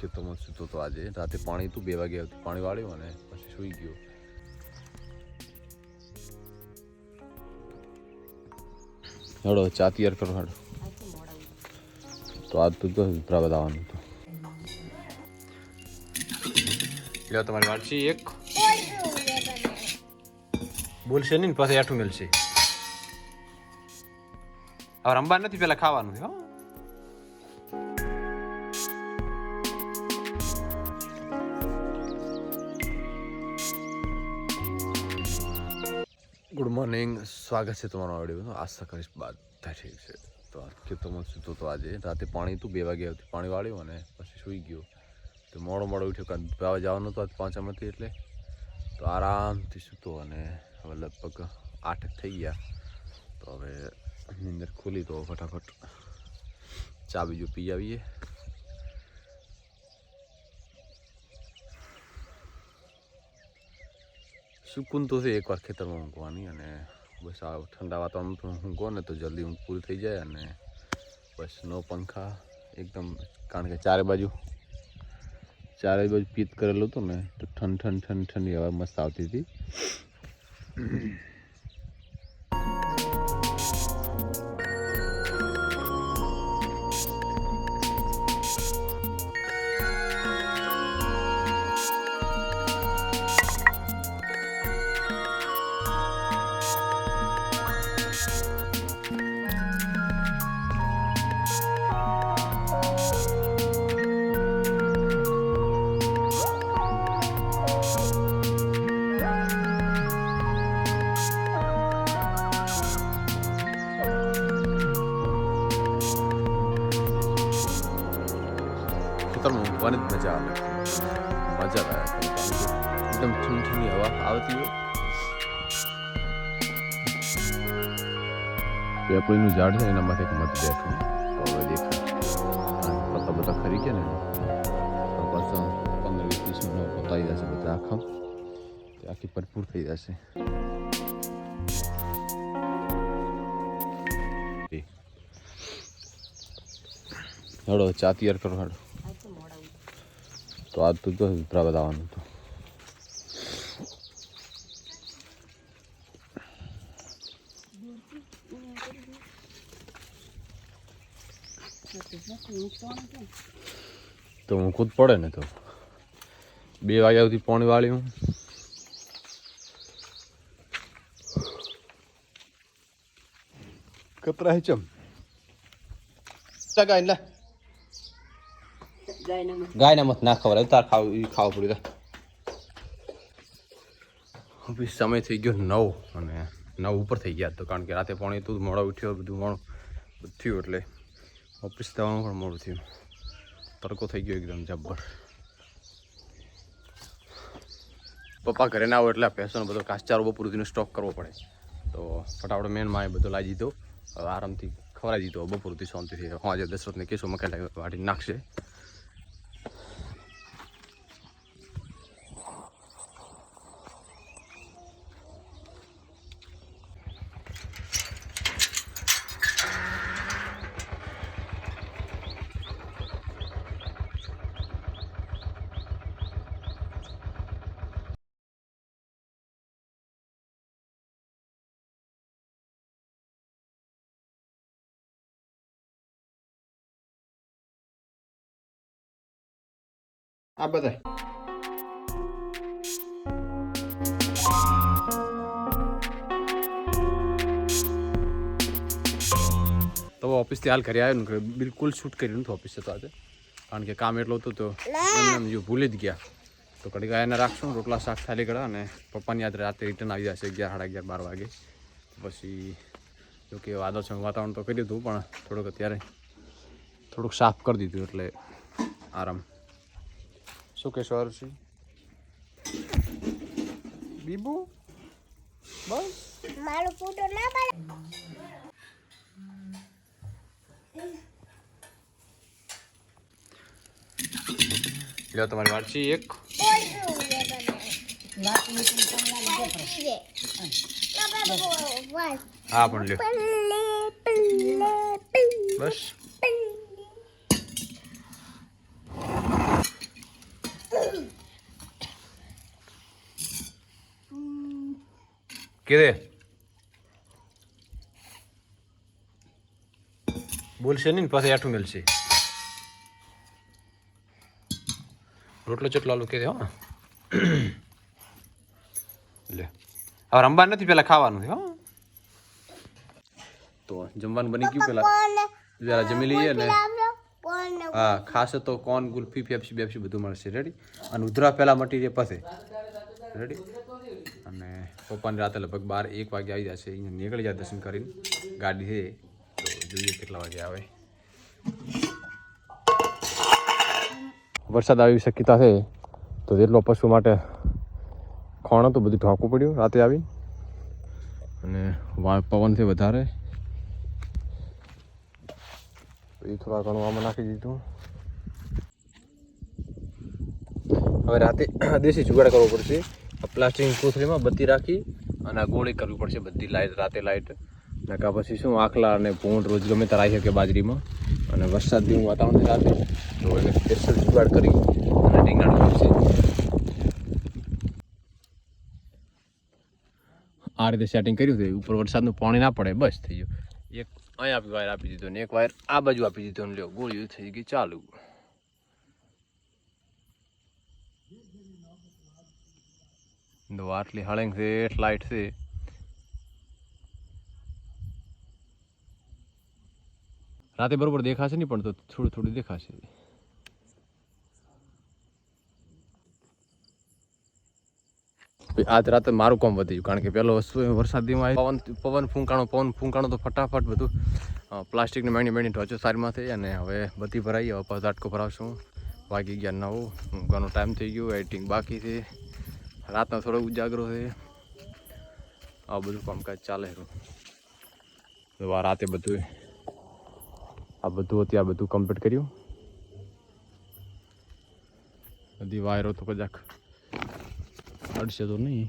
ખેતરમાં સૂતો હતો આજે. રાતે પાણી તું બે વાગે પાણી વાળ્યું અને પછી સૂઈ ગયો. હળો ચા તૈયાર કરો, હેડો. તો આજ તું ઉતરાવા આવવાનું હતું તમારી વાંચી એક. બોલશે નહીં પછી આઠું મેલશે. હવે રમવા નથી, પેલા ખાવાનું છે, હો. ગુડ મોર્નિંગ સ્વાગત છે તમારો વીડિયો આશા કરીશ બધા ઠીક છે. તો ખેતરમાં સૂતો તો આજે રાતે પાણી તું બે વાગે આવતી પાણી વાળ્યું અને પછી સૂઈ ગયો. તો મોડો મોડો ઉઠ્યો, કારણ પાવા જવાનું હતું આજ પાંચમાંથી એટલે. તો આરામથી સૂતો અને હવે લગભગ આઠ થઈ ગયા. તો હવે નીંદર ખોલી તો ફટાફટ ચા બીજું પી આવીએ. સુકૂન તો છે એકવાર ખેતરમાં ઊંઘવાની અને બસ આ ઠંડા વાતાવરણ ઊંઘો ને તો જલ્દી ઊંઘ પૂરી થઈ જાય અને બસ નો પંખા એકદમ કારણ કે ચારે બાજુ ચારે બાજુ પીત કરેલું હતું ને તો ઠંડ ઠંડ ઠંડ ઠંડી હવા મસ્ત આવતી હતી ખેતરમાં ઊંઘવાની જ મજા આવે. મજા આવે. એકદમ ઠંડી ઠંડી હવા આવતી હોય. પેપળીનું ઝાડ છે એના માથે એક મત બેઠું. હવે દેખાય. પત્તા બધા ખરી ગયા ને. પાછા પંદર વીસ વીસ મિનિટ પતાવી જશે બધા આખા. આખી ભરપૂર થઈ જશે. હેડો ચા તૈયાર કરો હેડો તો આજ તું તો ઉતરાવા આવવાનું હતું તો હું ખુદ પડે ને તો. બે વાગ્યા સુધી પોણી વાળી હું. કતરા ચમ? ચગાઈ લે. ગાયને મત ના ખબર તાર ખાવ એ ખાવું પડ્યું હવે સમય થઈ ગયો નવ અને નવ ઉપર થઈ ગયા તો કારણ કે રાતે પાણી તું મોડો ઉઠ્યો, બધું મોડું થયું એટલે ઓફિસ જવાનું પણ મોડું થયું. તડકો થઈ ગયો એકદમ જબ્બર. પપ્પા ઘરે ના આવો એટલે પેસોનો બધો કાસચારો બપોર સુધીનો સ્ટોક કરવો પડે. તો ફટાફટ મેનમાં એ બધો લાવી દીધો. હવે આરામથી ખવડાવી દીધો. બપોર સુધી શાંતિથી. હું આજે દશરથને કેસો મકાઈ વાટી નાખશે. આ બધા. તો ઓફિસથી હાલ ઘરે આવ્યો ને બિલકુલ શૂટ કર્યું નથી ઓફિસે તો આજે. કારણ કે કામ એટલું હતું તો જો ભૂલી જ ગયા. તો કડી ગાયને રાખશું, રોટલા શાક થાલી ગળા અને પપ્પાની યાદ રાતે રિટર્ન આવી જશે અગિયાર, સાડા અગિયાર, બાર વાગે. પછી જો કે વાદળછમ વાતાવરણ તો કર્યું હતું પણ થોડુંક અત્યારે થોડુંક સાફ કરી દીધું એટલે આરામ. શું કહેશો હર્ષી બીબુ? બસ. મારો ફોટો ના પાડે લ્યો તમારી વાંચી એક. હા પણ લ્યો. બસ. કે બોલશે નહીં પાસે આઠું મેલશે રોટલો ચોટલો આલુ કે હા લે હવે રમવા નથી પેલા ખાવાનું છે હા તો જમવાનું બની ગયું પેલા જમી લઈએ ને હા, ખાસ તો કોન, ગુલ્ફી, પેપ્સી, બેપ્સી બધું મળશે. રેડી અને ઉધરા પહેલાં મટીરિયલ પછી રેડી અને પપ્પાની રાતે લગભગ બાર, એક વાગે આવી જશે. અહીંયા નીકળી જાય દર્શન કરીને. ગાડી છે. જોઈએ કેટલા વાગે આવે. વરસાદ આવી શક્યતા છે. તો જેટલો પશુ માટે ખોણ હતું, બધું ઢોકવું પડ્યું રાતે આવી અને પવન છે વધારે. એ થોડા ઘણું આમાં નાખી દીધું હવે રાતે દેશી જુગાડ કરવો પડશે આ પ્લાસ્ટિકની કોથળીમાં બત્તી રાખી અને ગોળી કરવી પડશે બધી લાઈટ રાતે લાઈટ નકા પછી શું આખલા અને ભૂંડ રોજ ગમે ત્યારે આવી શકે બાજરીમાં અને વરસાદ જેવું વાતાવરણ રાતે તો એને સ્પેશિયલ જુગાડ કરી અને રીંગણ પડશે આ રીતે સેટિંગ કર્યું હતું ઉપર વરસાદનું પાણી ના પડે બસ થઈ ગયું અહીંયા આપી વાયર આપી દીધો ને એક વાયર આ બાજુ આપી દીધો ને લ્યો, ગોળીઓ થઈ ગઈ ચાલુ. તો આટલી હળંગ છે લાઇટ છે. રાતે બરોબર દેખાશે નહીં, પણ તો થોડું થોડું દેખાશે. આજ રાતે મારું કામ વધી ગયું, કારણ કે પહેલો વસ્તુ વરસાદીમાં પવન પવન ફૂંકાણો પવન ફૂંકાણો તો ફટાફટ બધું પ્લાસ્ટિકની મેણી મેણી ઢોચો સારીમાં થઈ અને હવે બધી ભરાઈ, હવે ઝાટકો ભરાવશું. વાગી ગયા નવું ઊંઘવાનો ટાઈમ થઈ ગયો એડિટિંગ બાકી છે. રાતનો થોડો ઉજાગરો છે. આ બધું કામકાજ ચાલે છે. રાતે બધું, આ બધું હતી, આ બધું કમ્પ્લીટ કર્યું. બધી વાયરો તો કદાચ અડશે તો નહીં